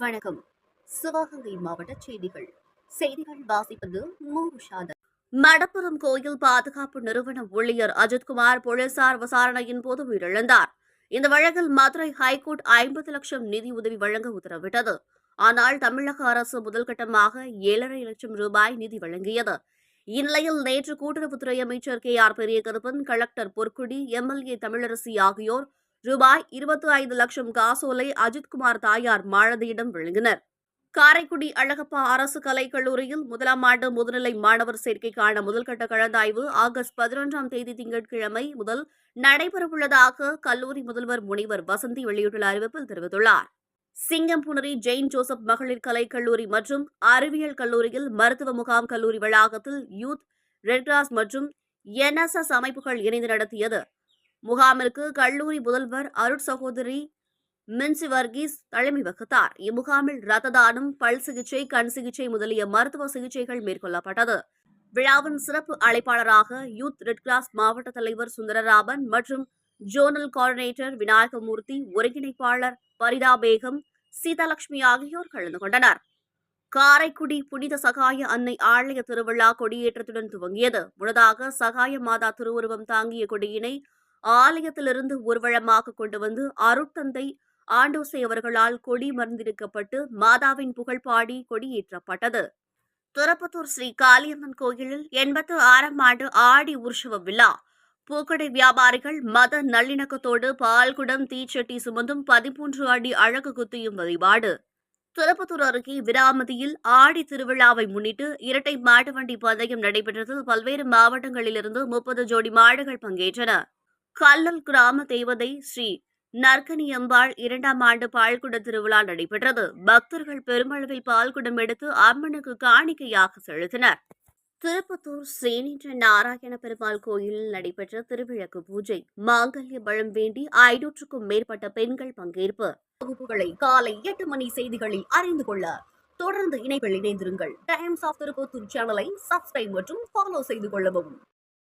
வணக்கம். சிவகங்கை மாவட்ட செய்திகள். செய்திகள் வாசிப்பது மடப்புறம் கோயில் பாதுகாப்பு நிறுவன ஊழியர் அஜித்குமார் போலீசார் விசாரணையின் போது உயிரிழந்தார். இந்த வழக்கில் மதுரை ஹைகோர்ட் ஐம்பது லட்சம் நிதி உதவி வழங்க உத்தரவிட்டது. ஆனால் தமிழக அரசு முதல்கட்டமாக ஏழரை லட்சம் ரூபாய் நிதி வழங்கியது. இந்நிலையில் நேற்று கூட்டுறவுத்துறை அமைச்சர் K. R. Periyakaruppan collector Porkudi MLA Tamilarasi ஆகியோர் ரூபாய் இருபத்தி ஐந்து லட்சம் காசோலை அஜித்குமார் தாயார் மாலதியிடம் வழங்கினர். காரைக்குடி அழகப்பா அரசு கலைக் கல்லூரியில் முதலாம் ஆண்டு முதுநிலை மாணவர் சேர்க்கைக்கான முதல்கட்ட கலந்தாய்வு ஆகஸ்ட் பதினொன்றாம் தேதி திங்கட்கிழமை முதல் நடைபெறவுள்ளதாக கல்லூரி முதல்வர் முனைவர் வசந்தி வெளியிட்டுள்ள அறிவிப்பில் தெரிவித்துள்ளார். சிங்கம்புணரி ஜெயின் ஜோசப் மகளிர் கலைக் கல்லூரி மற்றும் அறிவியல் கல்லூரியில் மருத்துவ முகாம் கல்லூரி வளாகத்தில் யூத் ரெட்கிராஸ் மற்றும் என்எஸ்எஸ் அமைப்புகள் இணைந்து நடத்தியது. முகாமிற்கு கல்லூரி முதல்வர் அருட் சகோதரி மின்சி வர்கீஸ் தலைமை வகித்தார். இம்முகாமில் ரத்த தானம் பல் சிகிச்சை கண் சிகிச்சை முதலிய மருத்துவ சிகிச்சைகள் மேற்கொள்ளப்பட்டது. விழாவின் சிறப்பு அழைப்பாளராக யூத் ரெட் கிராஸ் மாவட்ட தலைவர் சுந்தரராமன் மற்றும் ஜோனல் கோஆர்டினேட்டர் விநாயகமூர்த்தி ஒருங்கிணைப்பாளர் பரிதா பேகம் சீதாலட்சுமி ஆகியோர் கலந்து கொண்டனர். காரைக்குடி புனித சகாய அன்னை ஆலய திருவிழா கொடியேற்றத்துடன் துவங்கியது. முன்னதாக சகாய மாதா திருவுருவம் தாங்கிய கொடியினை ஆலயத்திலிருந்து ஊர்வலமாக கொண்டு வந்து அருட்தந்தை ஆண்டோசை அவர்களால் கொடி மர்ந்திருக்கப்பட்டு மாதாவின் புகழ் பாடி கொடியேற்றப்பட்டது. துரப்பத்தூர் ஸ்ரீ காளியம்மன் கோயிலில் எண்பத்து ஆறாம் ஆண்டு ஆடி உற்சவ விழா. பூக்கடை வியாபாரிகள் மத நல்லிணக்கத்தோடு பால்குடம் தீச்சட்டி சுமந்தும் பதிமூன்று அடி அழகு குத்தியும் வழிபாடு. திருப்பத்தூர் அருகே விராமதியில் ஆடி திருவிழாவை முன்னிட்டு இரட்டை மாட்டு வண்டி பந்தயம் நடைபெற்றது. பல்வேறு மாவட்டங்களிலிருந்து முப்பது ஜோடி மாடுகள் பங்கேற்றன. கல்லல் கிராம தேவதை ஸ்ரீ நற்கனி அம்பாள் இரண்டாம் ஆண்டு பால்குட திருவிழா நடைபெற்றது. பக்தர்கள் பெருமளவில் பால்குடம் எடுத்து அம்மனுக்கு காணிக்கையாக செலுத்தினர். திருப்பத்தூர் ஸ்ரீனின்ற நாராயண பெருமாள் கோயிலில் நடைபெற்ற திருவிளக்கு பூஜை. மாங்கல்ய பழம் வேண்டி ஐநூற்றுக்கும் மேற்பட்ட பெண்கள் பங்கேற்பு. வகுப்புகளை காலை எட்டு மணி செய்திகளில் அறிந்து கொள்ள தொடர்ந்து இணைப்பில் இணைந்திருங்கள். டைம்ஸ் ஆஃப் திருப்பத்தூர் சேனலை சப்ஸ்கிரைப் மற்றும் ஃபாலோ செய்து கொள்ளவும்.